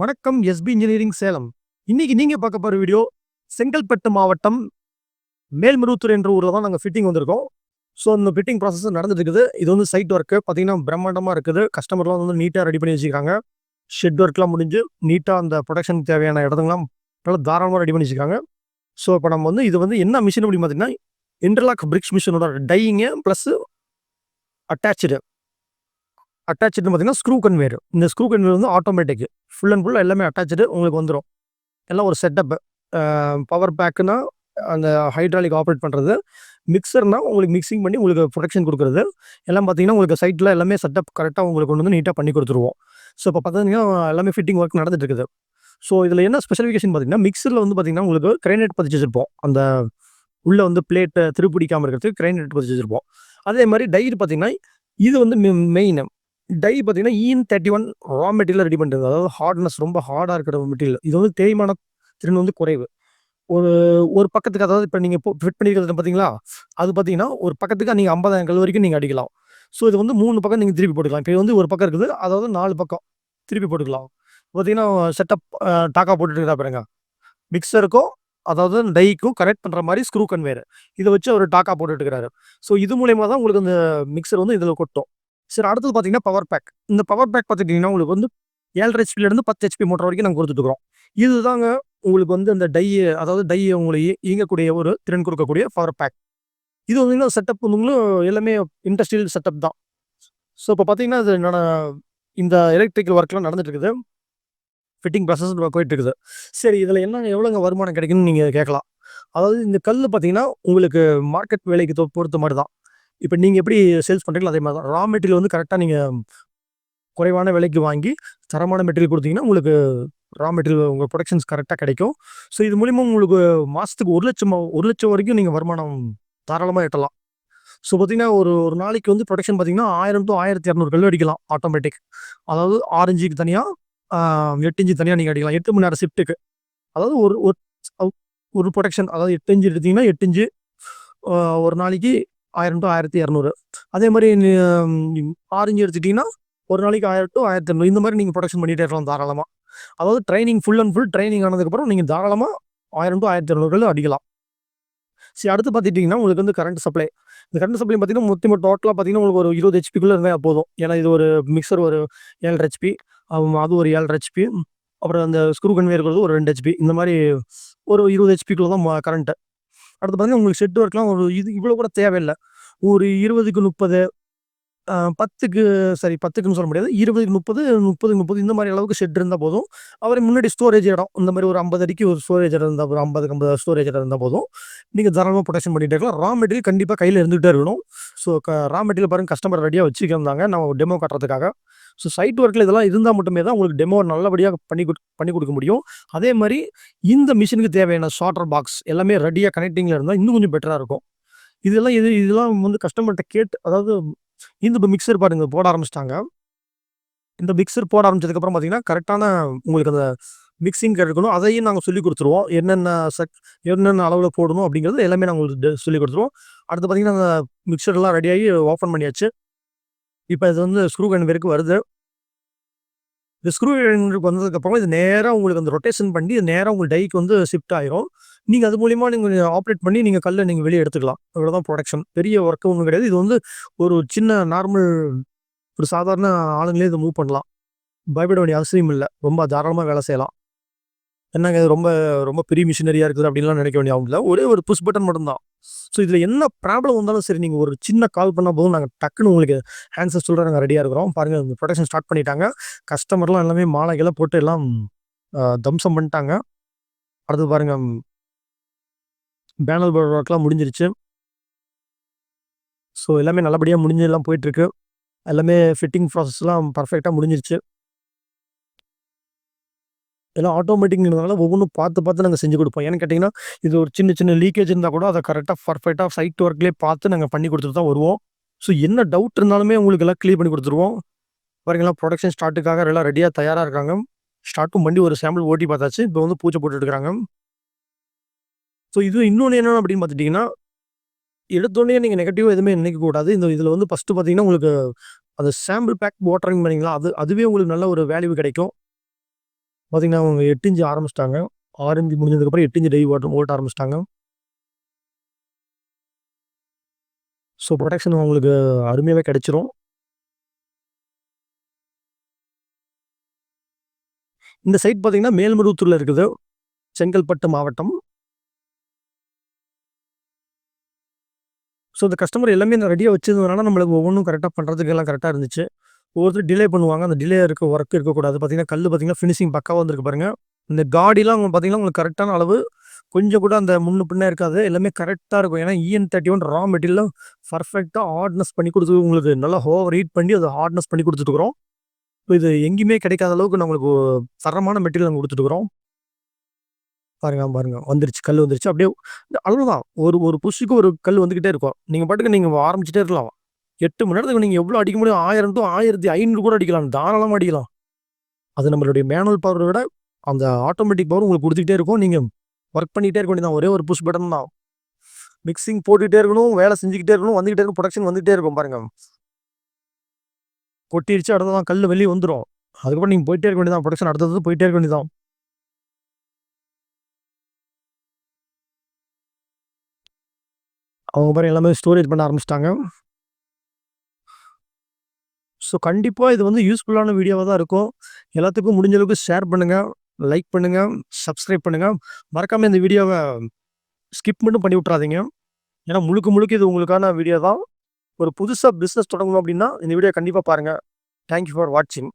வணக்கம் SP engineering Salem. இன்னைக்கு நீங்கள் பார்க்க போகிற வீடியோ செங்கல்பட்டு மாவட்டம் மேல்மருவத்தூர் என்ற ஊரில் தான் நாங்கள் ஃபிட்டிங் வந்திருக்கோம். ஸோ அந்த ஃபிட்டிங் ப்ராசஸ் நடந்துட்டு இருக்குது இது வந்து சைட் ஒர்க்கு பார்த்தீங்கன்னா பிரம்மாண்டமாக இருக்குது. கஸ்டமர்லாம் வந்து நீட்டாக ரெடி பண்ணி வச்சுருக்காங்க. ஷெட் ஒர்க்லாம் முடிஞ்சு நீட்டாக அந்த ப்ரொடக்ஷனுக்கு தேவையான இடங்கள்லாம் நல்லா தாராளமாக ரெடி பண்ணி வச்சுருக்காங்க. ஸோ இப்போ நம்ம வந்து இது வந்து என்ன மிஷின் அப்படின்னு பார்த்தீங்கன்னா இன்டர்லாக் பிரிக்ஸ் மிஷினோட டையிங்கு ப்ளஸ் அட்டாச்சு அட்டாச்சுன்னு பார்த்தீங்கன்னா ஸ்க்ரூ கன்வேர் இந்த ஸ்க்ரூ கன்வேர் வந்து ஆட்டோமேட்டிக் ஃபுல் அண்ட் ஃபுல்லாக எல்லாமே அட்டாச்சு உங்களுக்கு வந்துடும் எல்லாம் ஒரு செட்டப் பவர் பேக்குனா அந்த ஹைட்ராலிக் ஆப்ரேட் பண்ணுறது மிக்சர்னா உங்களுக்கு மிக்சிங் பண்ணி உங்களுக்கு ப்ரொடக்ஷன் கொடுக்குறது. எல்லாம் பார்த்தீங்கன்னா உங்களுக்கு சைட்டில் எல்லாமே செட்டப் கரெக்டாக உங்களுக்கு கொண்டு வந்து நீட்டாக பண்ணி கொடுத்துருவோம். ஸோ இப்போ பார்த்தீங்கன்னா எல்லாமே ஃபிட்டிங் ஒர்க் நடந்துட்டு இருக்குது. ஸோ இதில் என்ன ஸ்பெசிஃபிகேஷன் பார்த்தீங்கன்னா மிக்சரில் வந்து பார்த்தீங்கன்னா உங்களுக்கு கிரைனேட் பதிச்சு வச்சிருப்போம். அந்த உள்ளே வந்து பிளேட்டை திருப்பிடிக்காமல் இருக்கிறதுக்கு கிரைனேட் பதிச்சு வச்சிருப்போம். அதே மாதிரி டயர் பார்த்தீங்கன்னா இது வந்து மெயின் டை பார்த்தீங்கன்னா EN thirty one raw material ready பண்ணுறது அதாவது ஹார்ட்னஸ் ரொம்ப ஹார்டாக இருக்கிற மெட்டீரியல் இது வந்து தேய்மான திறன் வந்து குறைவு. ஒரு ஒரு பக்கத்துக்கு அதாவது இப்போ நீங்கள் ஃபிட் பண்ணியிருக்கிறது பார்த்தீங்களா? அது பார்த்தீங்கன்னா ஒரு பக்கத்துக்கு நீங்கள் ஐம்பதாயிரம் கல் வரைக்கும் நீங்கள் அடிக்கலாம். ஸோ இது வந்து மூணு பக்கம் நீங்கள் திருப்பி போட்டுக்கலாம். இப்போ வந்து ஒரு பக்கம் இருக்குது. அதாவது நாலு பக்கம் திருப்பி போட்டுக்கலாம். பார்த்தீங்கன்னா செட்டப் டாக்கா போட்டுட்டு இருக்கா பாருங்க மிக்சருக்கும் அதாவது டைக்கும் கனெக்ட் பண்ணுற மாதிரி ஸ்க்ரூ கன்வேர் இதை வச்சு அவர் டாக்கா போட்டுட்டு இருக்கிறாரு ஸோ இது மூலயமா தான் உங்களுக்கு அந்த மிக்சர் வந்து இதில் கொட்டும். சரி அடுத்தது பார்த்தீங்கன்னா பவர் பேக் இந்த பவர் பேக் பார்த்துக்கிட்டிங்கன்னா உங்களுக்கு வந்து ஏழரை ஹெச்பிலேருந்து பத்து ஹெச்பி மோட்டர் வரைக்கும் நாங்கள் கொடுத்துட்டுருக்கோம். இதுதாங்க உங்களுக்கு வந்து அந்த டை அதாவது டை உங்களை இயங்கக்கூடிய ஒரு திறன் கொடுக்கக்கூடிய பவர் பேக் இது வந்து செட்டப் வந்துங்களும் எல்லாமே இண்டஸ்ட்ரியல் செட்டப் தான். ஸோ இப்போ பார்த்தீங்கன்னா இது என்னென்ன இந்த எலக்ட்ரிக்கல் ஒர்க்லாம் நடந்துட்டு இருக்குது. ஃபிட்டிங் ப்ராசஸ் போயிட்டு இருக்குது. சரி இதில் என்ன எவ்வளோங்க வருமானம் கிடைக்குன்னு நீங்கள் கேட்கலாம். அதாவது இந்த கல் பார்த்தீங்கன்னா உங்களுக்கு மார்க்கெட் விலைக்கு பொறுத்த மாதிரி தான். இப்போ நீங்கள் எப்படி சேல்ஸ் பண்ணுறீங்களோ அதே மாதிரி தான் ரா மெட்டீரியல் வந்து கரெக்டாக நீங்கள் குறைவான விலைக்கு வாங்கி தரமான மெட்டீரியல் கொடுத்தீங்கன்னா உங்களுக்கு ரா மெட்டீரியல் உங்கள் ப்ரொடக்ஷன்ஸ் கரெக்டாக கிடைக்கும். ஸோ இது மூலிமா உங்களுக்கு மாதத்துக்கு ஒரு லட்சம் ஒரு லட்சம் வரைக்கும் நீங்கள் வருமானம் தாராளமாக எட்டலாம். ஸோ பார்த்தீங்கன்னா ஒரு ஒரு நாளைக்கு வந்து ப்ரொடக்ஷன் பார்த்தீங்கன்னா ஆயிரம் டு ஆயிரத்தி இரநூறு கல் அடிக்கலாம் ஆட்டோமேட்டிக் அதாவது ஆறு இன்ச்சுக்கு தனியாக எட்டு இஞ்சி தனியாக நீங்கள் அடிக்கலாம். எட்டு மணி நேரம் ஷிஃப்ட்டுக்கு அதாவது ஒரு ஒரு ஒரு ப்ரொடக்ஷன் அதாவது எட்டு இஞ்சி எடுத்தீங்கன்னா எட்டு இன்ச்சு ஒரு நாளைக்கு ஆயிரம் டு ஆயிரத்தி இரநூறு. அதே மாதிரி ஆரஞ்சு ஆறு எடுத்துட்டிங்கன்னா ஒரு நாளைக்கு ஆயிரம் டு ஆயிரத்தி இரநூறு இந்த மாதிரி நீங்கள் ப்ரொடக்ஷன் பண்ணிகிட்டே இருக்கலாம் தாராளமாக அதாவது training full and full training ஆனதுக்கப்புறம் நீங்கள் தாராளமாக ஆயிரம் டு ஆயிரத்தி இரநூறு அடிக்கலாம். சரி அடுத்து பார்த்துட்டிங்கன்னா உங்களுக்கு வந்து கரண்ட் சப்ளை இந்த கரண்ட் சப்ளை பார்த்தீங்கன்னா மொத்தமாக டோட்டலாக பார்த்தீங்கன்னா உங்களுக்கு ஒரு இருபது ஹெச்பிக்குள்ளே இருந்தால் போதும். ஏன்னா இது ஒரு மிக்சர் ஒரு ஏழு ஹெச்பி அது ஒரு ஏழு ஹெச்பி அப்புறம் அந்த ஸ்க்ரூ கன்வே இருக்கிறது ஒரு ரெண்டு ஹெச்பி இந்த மாதிரி ஒரு இருபது ஹெச்பிக்குள்ள தான் கரண்ட்டு அடுத்து பார்த்தீங்கன்னா உங்களுக்கு ஷெட் ஒர்க்லாம் ஒரு இது இவ்வளோ கூட தேவையில்லை. ஒரு இருபதுக்கு முப்பது பத்துக்கு சாரி பத்துக்குன்னு சொல்ல முடியாது. இருபதுக்கு முப்பது முப்பதுக்கு முப்பது இந்த மாதிரி அளவுக்கு ஷெட் இருந்தால் போதும். அவரை முன்னாடி ஸ்டோரேஜ் இடம் இந்த மாதிரி ஒரு ஐம்பது அடிக்கு ஒரு ஸ்டோரேஜ் இடம் இருந்தால் ஒரு ஐம்பதுக்கு ஐம்பது ஸ்டோரேஜ் இடம் இருந்தால் போதும். நீங்கள் தாராளமாக ப்ரொடக்ஷன் பண்ணிகிட்டே இருக்கலாம். ரா மெட்டீரியல் கண்டிப்பாக கையில் இருந்துகிட்டே இருக்கணும். ஸோ ரா மெட்டீரியல் பாருங்க கஸ்டமர் ரெடியாக வச்சுக்கிருந்தாங்க நம்ம டெமோ காட்டுறதுக்காக. ஸோ சைட் ஒர்க்கில் இதெல்லாம் இருந்தால் மட்டுமே தான் உங்களுக்கு டெமோ நல்லபடியாக பண்ணி பண்ணி கொடுக்க முடியும். அதே மாதிரி இந்த மிஷினுக்கு தேவையான ஷார்ட்டர் பாக்ஸ் எல்லாமே ரெடியாக கனெக்டிங்கில் இருந்தால் இன்னும் கொஞ்சம் பெட்டராக இருக்கும். இதெல்லாம் இது இதெல்லாம் வந்து கஸ்டமர்கிட்ட கேட்டு அதாவது இந்த இப்போ மிக்சர் பாருங்க போட ஆரம்பிச்சிட்டாங்க. இந்த மிக்சர் போட ஆரம்பிச்சதுக்கப்புறம் பார்த்தீங்கன்னா கரெக்டான உங்களுக்கு அந்த மிக்சிங் கிடைக்கணும் அதையும் நாங்கள் சொல்லிக் கொடுத்துருவோம். என்னென்ன சக் என்னென்ன அளவில் போடணும் அப்படிங்கிறது எல்லாமே நாங்கள் உங்களுக்கு சொல்லிக் கொடுத்துருவோம். அடுத்து பார்த்தீங்கன்னா அந்த மிக்சர்லாம் ரெடியாகி ஓப்பன் பண்ணியாச்சு. இப்போ இது வந்து ஸ்க்ரூ கன் வரைக்கும் வருது. இந்த ஸ்க்ரூ கன்னுக்கு வந்ததுக்கப்புறம் இது நேராக உங்களுக்கு அந்த ரொட்டேஷன் பண்ணி இது நேராக உங்களுக்கு டைக்கு வந்து ஷிஃப்ட் ஆயிரும். நீங்கள் அது மூலியமாக நீங்கள் ஆப்ரேட் பண்ணி நீங்கள் கல்லை நீங்கள் வெளியே எடுத்துக்கலாம். அவ்வளோதான் ப்ரொடக்ஷன் பெரிய ஒர்க்கு ஒன்றும் கிடையாது. இது வந்து ஒரு சின்ன நார்மல் ஒரு சாதாரண ஆளுங்களே இதை மூவ் பண்ணலாம். பயப்பட வேண்டிய அவசியம் இல்லை. ரொம்ப தாராளமாக வேலை செய்யலாம். என்னங்க இது ரொம்ப ரொம்ப பெரிய மிஷினரியாக இருக்குது அப்படின்லாம் நினைக்க வேண்டிய அவங்க இல்லை. ஒரே ஒரு புஷ் பட்டன் மட்டும்தான். ஸோ இதில் என்ன ப்ராப்ளம் வந்தாலும் சரி நீங்கள் ஒரு சின்ன கால் பண்ணால் போதும். நாங்கள் டக்குன்னு உங்களுக்கு ஆன்சர் சொல்கிற நாங்கள் ரெடியாக இருக்கிறோம். பாருங்கள் இந்த ப்ரொடக்ஷன் ஸ்டார்ட் பண்ணிட்டாங்க. கஸ்டமர்லாம் எல்லாமே மாலைகளை போட்டு எல்லாம் தம்சம் பண்ணிட்டாங்க. அடுத்து பாருங்கள் பேனல் போர்டு ஒர்க்லாம் முடிஞ்சிருச்சு. ஸோ எல்லாமே நல்லபடியாக முடிஞ்செல்லாம் போயிட்டுருக்கு. எல்லாமே ஃபிட்டிங் ப்ராசஸ்லாம் பர்ஃபெக்டாக முடிஞ்சிருச்சு. எல்லாம் ஆட்டோமேட்டிக்னால ஒவ்வொன்றும் பார்த்து பார்த்து நாங்கள் செஞ்சு கொடுப்போம். ஏன்னு கேட்டிங்கன்னா இது ஒரு சின்ன சின்ன லீக்கேஜ் இருந்தால் கூட அதை கரெக்டாக பர்ஃபெக்டாக சைட் ஒர்க்லேயே பார்த்து நாங்கள் பண்ணி கொடுத்துட்டு தான் வருவோம். ஸோ என்ன டவுட் இருந்தாலுமே உங்களுக்கு எல்லாம் க்ளியர் பண்ணி கொடுத்துருவோம். பாருங்களா ப்ரொடக்ஷன் ஸ்டார்ட்டுக்காக எல்லாம் ரெடியாக தயாராக இருக்காங்க. ஸ்டார்ட்டும் பண்ணி ஒரு சாம்பிள் ஓட்டி பார்த்தாச்சு. இப்போ வந்து பூஜை போட்டுட்டு இருக்காங்க. ஸோ இது இன்னொன்று என்ன அப்படின்னு பார்த்துட்டிங்கன்னா எடுத்தோடனே நீங்கள் நெகட்டிவாக எதுவுமே நினைக்க கூடாது இந்த இதில் வந்து ஃபஸ்ட்டு பார்த்தீங்கன்னா உங்களுக்கு அந்த சாம்பிள் பேக் வாட்டரிங் பண்ணிங்களா அது அதுவே உங்களுக்கு நல்ல ஒரு வேல்யூ கிடைக்கும் பார்த்தீங்கன்னா, அவங்க 8 இன்ச் ஆரம்பிச்சுட்டாங்க. 6 இன்ச் முடிஞ்சதுக்கப்புறம் 8 இன்ச் டெய்லி வாட்டர் ஓட்ட ஆரம்பிச்சிட்டாங்க ஸோ, புரொடக்ஷன் உங்களுக்கு அருமையாகவே கிடைச்சிரும். இந்த சைட் பார்த்தீங்கன்னா, மேல்மருவத்தூரில் இருக்குது. செங்கல்பட்டு மாவட்டம். ஸோ, இந்த கஸ்டமர் எல்லாமே நான் ரெடியாக வச்சிருந்ததுனால, நம்மளுக்கு ஒவ்வொன்றும் கரெக்டாக பண்ணுறதுக்கு எல்லாம் கரெக்டாக இருந்துச்சு. ஒவ்வொருத்தர் டிலே பண்ணுவாங்க. அந்த டிலே இருக்க ஒர்க் இருக்கக்கூடாது. பார்த்தீங்கன்னா, கல்லு பார்த்தீங்கன்னா, ஃபினிஷிங் பக்காவா வந்துருக்கு பாருங்கள் இந்த காடிலாம் பார்த்தீங்கன்னா, உங்களுக்கு கரெக்டான அளவு கொஞ்சம் கூட அந்த முன்னு பின்னே இருக்காது. எல்லாமே கரெக்டாக இருக்கும். ஏன்னா, EN31 ரா மெட்டீரியலும் பர்ஃபெக்டாக ஹார்ட்னஸ் பண்ணி கொடுத்து உங்களுக்கு நல்லா ஓவர் ஹீட் பண்ணி அதை ஹார்ட்னஸ் பண்ணி குடுத்துட்டுருக்கிறோம். இது எங்கேயுமே கிடைக்காத அளவுக்கு நம்மளுக்கு தரமான மெட்டீரியல் நாங்கள் குடுத்துட்டுருக்கிறோம். பாருங்க, பாருங்க. வந்துருச்சு. கல் வந்துருச்சு. அப்படியே அவ்வளோதான். ஒரு ஒரு புஷ்ஷுக்கு ஒரு கல் வந்துக்கிட்டே இருக்கும். நீங்கள் பாட்டுக்கு நீங்கள் ஆரம்பிச்சுட்டே இருக்கலாம். எட்டு மணி நேரத்துக்கு நீங்கள் எவ்வளோ அடிக்க முடியும்? 1000 டூ 1500 கூட அடிக்கலாம். தாராளமாக அடிக்கலாம். அது நம்மளுடைய மேனுவல் பவரை விட, அந்த ஆட்டோமேட்டிக் பவர் உங்களுக்கு கொடுத்துக்கிட்டே இருக்கும். நீங்கள் ஒர்க் பண்ணிக்கிட்டே இருக்க வேண்டியது தான். ஒரே ஒரு புஷ் பட்டன் தான். மிக்ஸிங் போட்டுக்கிட்டே இருக்கணும். வேலை செஞ்சுக்கிட்டே இருக்கணும். வந்துக்கிட்டே இருக்கும். புரொடக்ஷன் வந்துகிட்டே இருக்கும் பாருங்க. கொட்டிருச்சு. அடுத்ததான் கல்லு வெளியே வந்துடும் அதுக்கப்புறம் நீங்கள் போயிட்டே இருக்க வேண்டியதான் ப்ரொடக்ஷன் அடுத்தது போயிட்டே இருக்க வேண்டியது அவங்க பாருங்க எல்லாமே ஸ்டோரேஜ் பண்ண ஆரம்பிச்சிட்டாங்க ஸோ, கண்டிப்பாக இது வந்து யூஸ்ஃபுல்லான வீடியோவாக தான் இருக்கும். எல்லாத்துக்கும் முடிஞ்ச அளவுக்கு ஷேர் பண்ணுங்கள் லைக் பண்ணுங்கள் சப்ஸ்கிரைப் பண்ணுங்கள் மறக்காமல் இந்த வீடியோவை ஸ்கிப் மட்டும் பண்ணி விட்றாதீங்க. ஏன்னா, முழுக்க முழுக்க இது உங்களுக்கான வீடியோ தான். ஒரு புதுசாக பிஸ்னஸ் தொடங்கணும் அப்படின்னா, இந்த வீடியோ கண்டிப்பாக பாருங்கள் தேங்க் யூ ஃபார் வாட்சிங்.